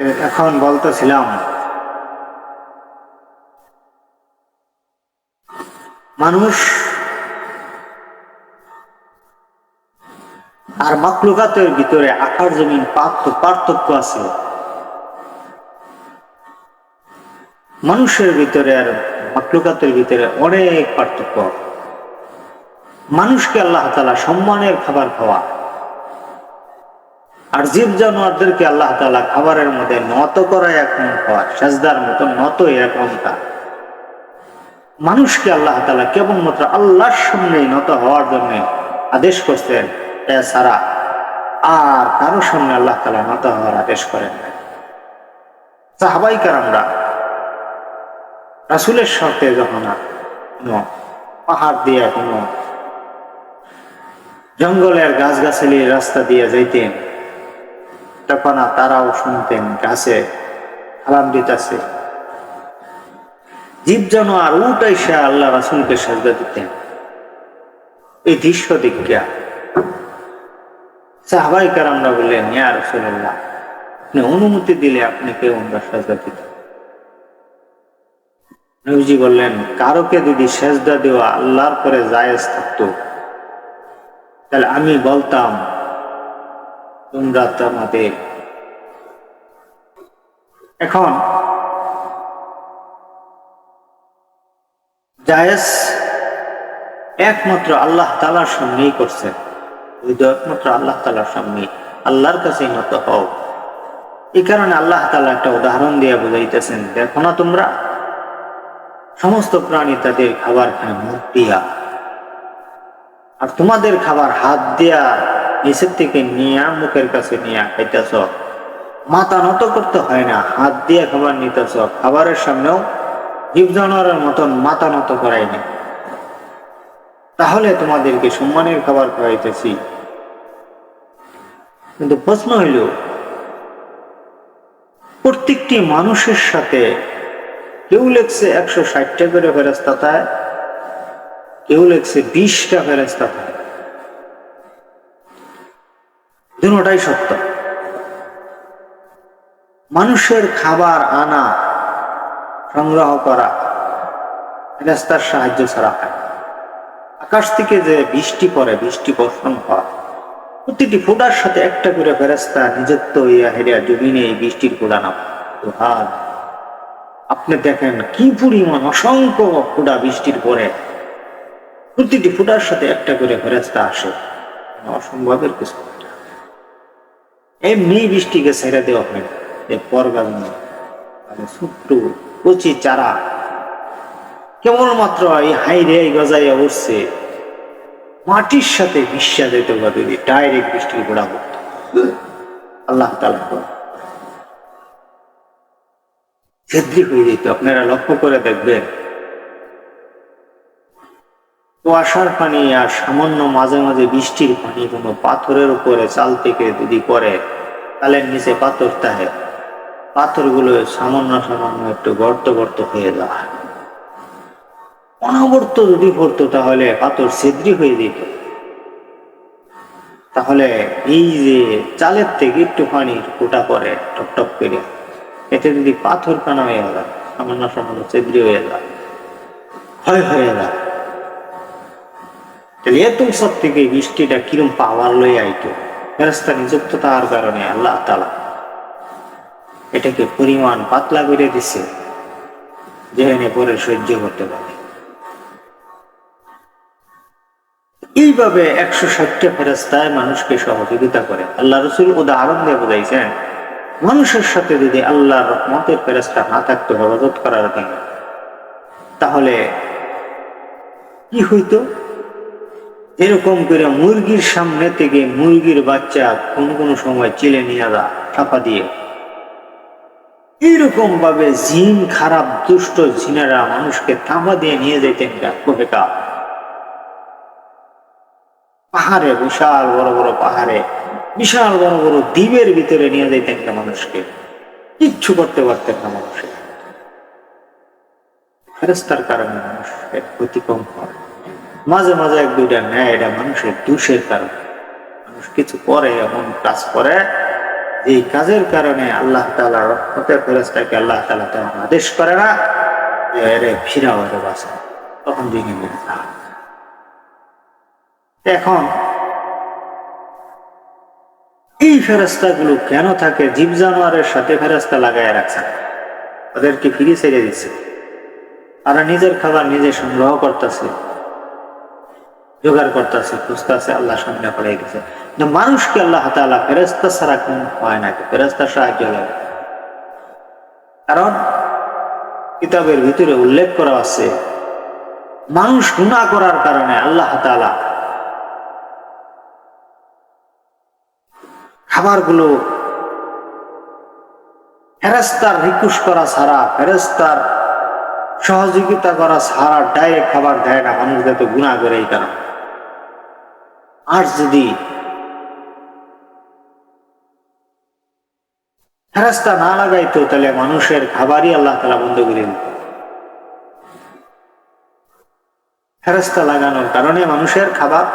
এখন বলতেছিলাম। মানুষ আর মাকলুকাতের ভিতরে আকার, জমিন পার্থক্য আছে। মানুষের ভিতরে আর মাকলুকাতের ভিতরে অনেক পার্থক্য। মানুষকে আল্লাহ তালা সম্মানের খাবার খাওয়া আর জীব জানোয়ারদেরকে আল্লাহ তালা খাবারের মধ্যে নত করা এখন খাওয়া সাজদার মতো নত এরকমটা মানুষকে আল্লাহ তালা কেবলমাত্র আল্লাহর সামনে নত হওয়ার জন্য আদেশ করছেন, এছাড়া আর কারোর সামনে আল্লাহ তালা নত হওয়ার আদেশ করেন না। সাহাবাই কারামরা রাসুলের সাথে যখন পাহাড় দিয়ে কোনো জঙ্গলের গাছগাছালির রাস্তা দিয়ে যাইতেন তখন তারাও শুনতেন গাছে আলাম দিতেছে। জীব জানোয়ার উঠাই সে আল্লাহ রাসুলকে সাজদা দিতেন। এই দৃশ্য দেখিয়া সাহবাই কারামরা বললেন, ইয়া রসুল্লাহ আপনি অনুমতি দিলে আপনি কেউ আমরা সাজদা দিতেন নবীজি বললেন, কারোকে যদি সেজদা দেওয়া আল্লাহর পরে জায়েজ থাকতো, তাহলে আমি বলতাম তোমরা তোমাদের এখন জায়েজ একমাত্র আল্লাহ তালার সামনেই তো একমাত্র আল্লাহ তালার সামনে আল্লাহর কাছে মতো হও। এই কারণে আল্লাহ তালা একটা উদাহরণ দিয়ে বুঝাইতেছেন, দেখো না তোমরা, সমস্ত প্রাণী তাদের খাবার খায় মুখ দিয়া আর তোমাদের খাবার হাত দিয়া নিচের থেকে নিয়ে, মুখের কাছে নিয়ে খাইতেছ। মাথা নত করতে হয় না, হাত দিয়ে খাবার নিতেছ। খাবারের সামনেও জীব জানোয়ারের মতন মাথা নত করাই না তাহলে তোমাদেরকে সম্মানের খাবার খাওয়াইতেছি। কিন্তু প্রশ্ন হইল, প্রত্যেকটি মানুষের সাথে কেউ লেখছে একশো ষাটটা করে ফেরস্তা তাই কেউ লেখছে বিশটা ফেরস্তা দুটাই সত্য। মানুষের খাবার আনা, সংগ্রহ করা ফেরেস্তার সাহায্য ছাড়া হয়। আকাশ থেকে যে বৃষ্টি পড়ে, বৃষ্টি বর্ষণ হয়, প্রতিটি ফোটার সাথে একটা করে ফেরেস্তা নিজত্ব ইয়া হেরিয়া জমিনে এই বৃষ্টির ফোটা না হাত আপনি দেখেন কি পরিমাণ অসংখ্য ফোটা বৃষ্টির পরে প্রতিটি ফুটার সাথে একটা করে ফেরেস্তা আসে। অসম্ভবের কিছু। এমনি বৃষ্টিকে ছেড়ে দেওয়া হয়। এ পরগামী ছোট্ট কচি চারা। কেবলমাত্র এই হাইরে গজাইয়া উঠছে মাটির সাথে বিশ্বাস যেতে পারে ডাইরেক্ট বৃষ্টির গোড়া করতো আল্লাহ তালা হয়ে যেত আপনারা লক্ষ্য করে দেখবেন কুয়াশার পানি আর সামান্য মাঝে মাঝে বৃষ্টির পানি কোনো পাথরের উপরে চাল থেকে যদি পড়ে তালের নিচে পাথর থাকে পাথরগুলো সামান্য সামান্য একটু গর্ত গর্ত হয়ে যায়। অনবর্ত যদি পড়তো, তাহলে পাথর ছিদ্রি হয়ে যেত। তাহলে এই যে চালের থেকে একটু পানির ফোটা পরে টপ টপ করে, এতে যদি পাথর কানা হয়ে যায়, সামান্য সামান্য ছিদ্রি হয়ে যায়, ক্ষয় হয়ে যায়। তাহলে এত সব থেকে বৃষ্টিটা কিরম পাওয়ার আইতো? নিযুক্ত তার কারণে আল্লাহ তালা এটাকে পরিমাণ পাতলা করে দিছে, যেখানে পরে সহ্য করতে পারে। এইভাবে একশো ষাটটা ফেরস্তায় মানুষকে সহযোগিতা করে। আল্লাহ রসুল উদাহরণ দিয়ে বোঝাইছেন, মানুষের সাথে যদি আল্লাহর রহমতের ফেরস্তা না থাকতো হেফাজত করার তাহলে কি হইতো? এরকম করে মুরগির সামনে থেকে মুরগির বাচ্চা কোন কোন সময় চিলে নিয়ে যা চাপা দিয়ে। এইরকম ভাবে জিন খারাপ, দুষ্ট জিনেরা মানুষকে থামা দিয়ে নিয়ে যেতেন কোহেকা পাহাড়ে, বিশাল বড় বড় পাহাড়ে, বিশাল বড় বড় দ্বীপের ভিতরে নিয়ে যেতেন না মানুষকে। কিচ্ছু করতে পারতেন না মানুষের ফেরস্তার কারণে মানুষের কম হয়। মাঝে মাঝে এক দুইটা নেয়, এটা মানুষের দোষের কারণে। মানুষ কিছু করে, এমন কাজ করে যে কাজের কারণে আল্লাহ তালা রহমতের ফেরস্তাকে আল্লাহ তালা তেমন আদেশ করে না, যে এরে ফিরাও এরে বাঁচা তখন দিকে মেরে এখন এই ফেরস্তাগুলো কেন থাকে জীব জানোয়ারের সাথে ফেরস্তা লাগায় রাখছে? ওদেরকে ফিরে ছেড়ে দিচ্ছে। তারা নিজের খাবার নিজে সংগ্রহ করতেছে। জোগাড় করতেছে, খুঁজতেছে, আল্লাহ সামনে পড়ে গেছে। মানুষকে আল্লাহ তাআলা ফেরেস্তা ছাড়া কোন হয় না ফেরেস্তার সাহায্য লাগে। কারণ কিতাবের ভিতরে উল্লেখ করা আছে, মানুষ গুণা করার কারণে আল্লাহ তাআলা খাবারগুলো ফেরেস্তার রিকুশ করা ছাড়া ফেরেস্তার সহযোগিতা করা ছাড়া ডাইরেক্ট খাবার দেয় না, মানুষ যাতে গুণা করে এই কারণে। আর যদি ফেরাস্তা না লাগাইতো, তাহলে মানুষের খাবারই আল্লাহ তালা বন্ধ করে দিত। ফেরেস্তা লাগানোর কারণে মানুষের খাবার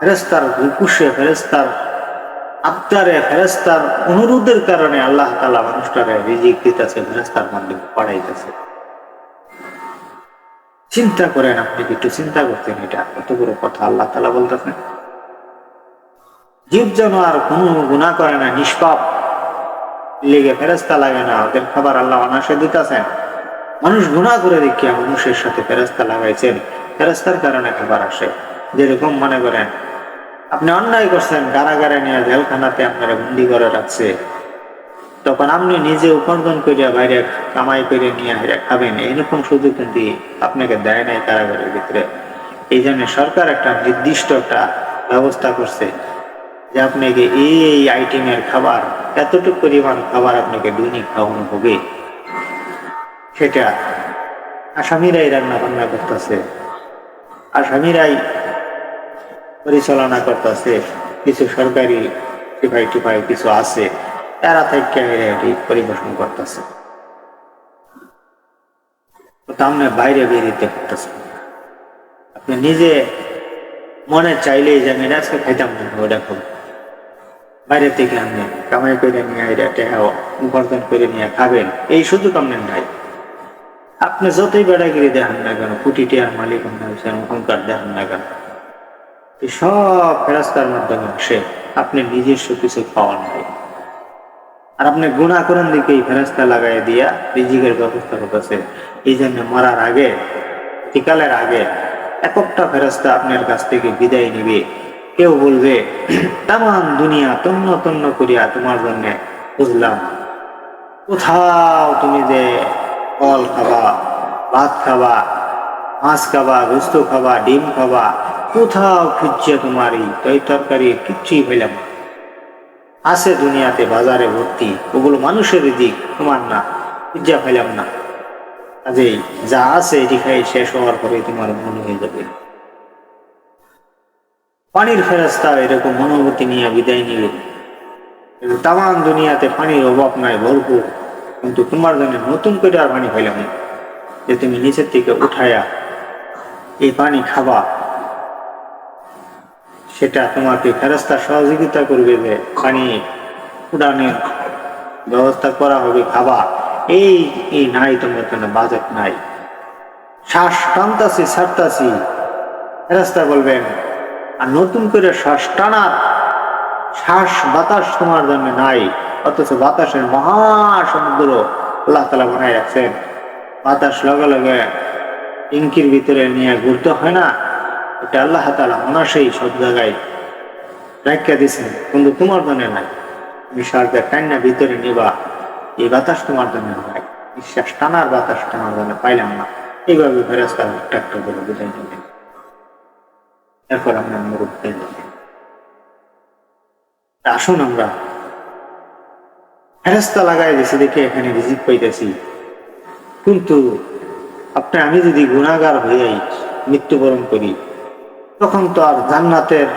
ফেরেস্তার রিকুশে ফেরেস্তার আত্মারে ফেরেস্তার অনুরোধের কারণে আল্লাহ তালা মানুষটারে রিজিক দিতেছে ফেরেস্তার মাধ্যমে পড়াইতেছে চিন্তা করেন আপনি একটু চিন্তা করতেন এটা? কত বড় কথা আল্লাহ তালা বলতেছেন। জীব যেন আর কোনো গুণা করে না, নিষ্পাপ। লেগে ফেরেস্তা লাগে না ওদের খাবার আল্লাহ অনাসে দিতেছেন। মানুষ গুণা করে দেখিয়া মানুষের সাথে ফেরেস্তা লাগাইছেন ফেরেস্তার কারণে খাবার আসে। যেরকম মনে করেন, আপনি অন্যায় করছেন, কারাগারে নিয়ে জেলখানাতে আপনারা বন্দি করে রাখছে। তখন আপনি নিজে উপার্জন করিয়া বাইরে কামাই করে নিয়ে হেরে খাবেন, এরকম সুযোগ কিন্তু আপনাকে দেয় নাই কারাগারের ভিতরে। এই জন্য সরকার একটা নির্দিষ্ট একটা ব্যবস্থা করছে। যে আপনাকে এই এই আইটেমের খাবার, এতটুকু পরিমাণ খাবার আপনাকে দৈনিক খাওয়ানো হবে, সেটা আসামিরাই রান্না বান্না করতেছে, আসামিরাই পরিচালনা করতেছে, কিছু সরকারি টিপাই টিপাই কিছু আছে এরা থেকে এটি পরিবেশন করতেছে। সামনে বাইরে বেরিয়ে করতেছে আপনি নিজে মনে চাইলেই যে আমি আজকে খাইতাম না, ওটা খুব বাইরে থেকে আপনি কামাই করে নিয়ে উপার্জন করে নিয়ে খাবেন। এই নাই। আপনি যতই বেড়াগিরি দেখান না কেন মালিক অহংকার দেখান না কেন। সব ফেরাস্তার মাধ্যমে আপনি নিজস্ব কিছু পাওয়ার নাই। আর আপনি গুণা করেন দিকে এই ফেরাস্তা লাগাই দিয়া রিজিকের ব্যবস্থা করতেছে। এই জন্য মরার আগে, বিকালের আগে একটা ফেরাস্তা আপনার কাছ থেকে বিদায় নিবে। কেউ বলবে তাম দুনিয়া তন্ন তন্ন করিয়া তোমার জন্য বুঝলাম কোথাও তুমি যে ফল খাবা, ভাত খাবা, মাছ খাবা গুস্ত খাবা, ডিম খাবা, কোথাও খুঁজছে তোমার এই তরকারি কিচ্ছুই না। আছে দুনিয়াতে বাজারে ভর্তি, ওগুলো মানুষের দিক তোমার না, খুঁজা পেলাম না। কাজেই যা আছে এটি খাই শেষ হওয়ার পরে তোমার মনে হয়ে যাবে। পানির ফেরস্তা এরকম অনুভূতি নিয়ে বিদায় নিবে। তাম দুনিয়াতে পানির অভাব নাই, ভরপুর। কিন্তু তোমার জন্য নতুন করে আর পানি পাইলাম না। যে তুমি নিচের থেকে উঠায়া এই পানি খাবা, সেটা তোমাকে ফেরস্তা সহযোগিতা করবে যে পানি উড়ানের ব্যবস্থা করা হবে, খাবা। এই এই নাই তোমার জন্য, বাজেট নাই। শ্বাস টানতাছি, ছাড়তাছি। ফেরস্তা বলবেন আর নতুন করে শ্বাস টানার শ্বাস বাতাস তোমার জন্য নাই, অথচ বাতাসের মহাসমুদ্র আল্লাহ তালা বানায় রাখছেন। বাতাস লগে লগে ইঙ্কির ভিতরে নিয়ে ঘুরতে হয় না, এটা আল্লাহ তালা অনাসেই সব জায়গায় রাখিয়া দিছেন কিন্তু তোমার জন্য নাই। নিঃশ্বাসটা টান্না ভিতরে নিবা, এই বাতাস তোমার জন্য নাই। নিঃশ্বাস টানার বাতাস তোমার জন্য পাইলাম না। এইভাবে ফেরাস্তা একটা একটা করে বুঝাই নেবেন এরপর আমরা পেয়ে আসুন আমরা। ফেরাস্তা লাগাই দিছি দেখে এখানে রিজিক পাইতেছি। কিন্তু আপনি আমি যদি গুণাগার হইয়াই মৃত্যুবরণ করি, তখন তো আর জান্নাতের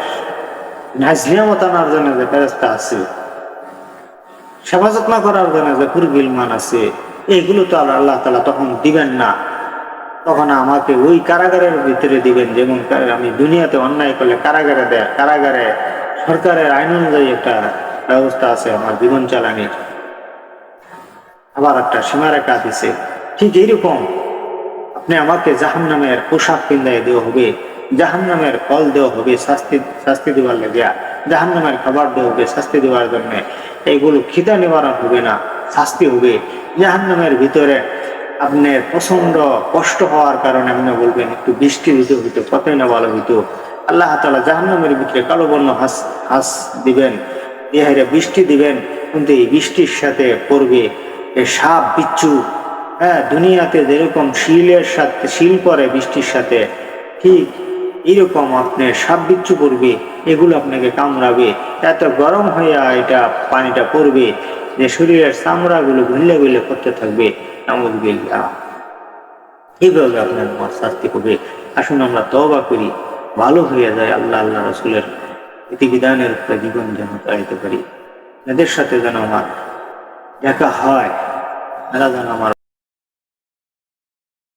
নাজনিয়ামত আনার জন্য যে ফেরস্তা আছে সেবা যত্ন করার জন্য যে কুরবিলমান আছে, এইগুলো তো আর আল্লাহ তালা তখন দিবেন না। তখন আমাকে ওই কারাগারের ভিতরে দিবেন, যেমন আমি দুনিয়াতে অন্যায় করলে কারাগারে দেয়, কারাগারে সরকারের আইন অনুযায়ী একটা ব্যবস্থা আছে আমার জীবন চালানির। আবার একটা সীমারেখা দিছে। ঠিক এইরকম আপনি আমাকে জাহান নামের পোশাক পিন্দায় দেওয়া হবে জাহান নামের ফল দেওয়া হবে, শাস্তি শাস্তি দেওয়ার লেগিয়া জাহান নামের খাবার দেওয়া হবে, শাস্তি দেওয়ার জন্য। এইগুলো খিদা নিবারণ হবে না, শাস্তি হবে। জাহান নামের ভিতরে আপনার প্রচণ্ড কষ্ট হওয়ার কারণে আপনি বলবেন, একটু বৃষ্টি হইতে হইতো, কতই না ভালো হইতো। আল্লাহ তালা জাহান্নামের ভিতরে কালো বর্ণ হাস হাস দিবেন, দেহের বৃষ্টি দিবেন, কিন্তু এই বৃষ্টির সাথে পড়বে সাপ বিচ্ছু। হ্যাঁ দুনিয়াতে যেরকম শিলের সাথে, শিল পরে বৃষ্টির সাথে, ঠিক এরকম আপনি সাপ বিচ্ছু পড়বে এগুলো আপনাকে কামড়াবে। এত গরম হইয়া এটা পানিটা পড়বে। যে শরীরের চামড়াগুলো গুল্লে গুলে করতে থাকবে এমন এইভাবে আপনার আমার শাস্তি হবে। আসুন আমরা তবা করি। ভালো হয়ে যায় আল্লাহ আল্লাহ রসুলের বিধিবিধানের উপরে জীবন যেন চালাইতে পারি। এদের সাথে যেন আমার দেখা হয় এরা যেন আমার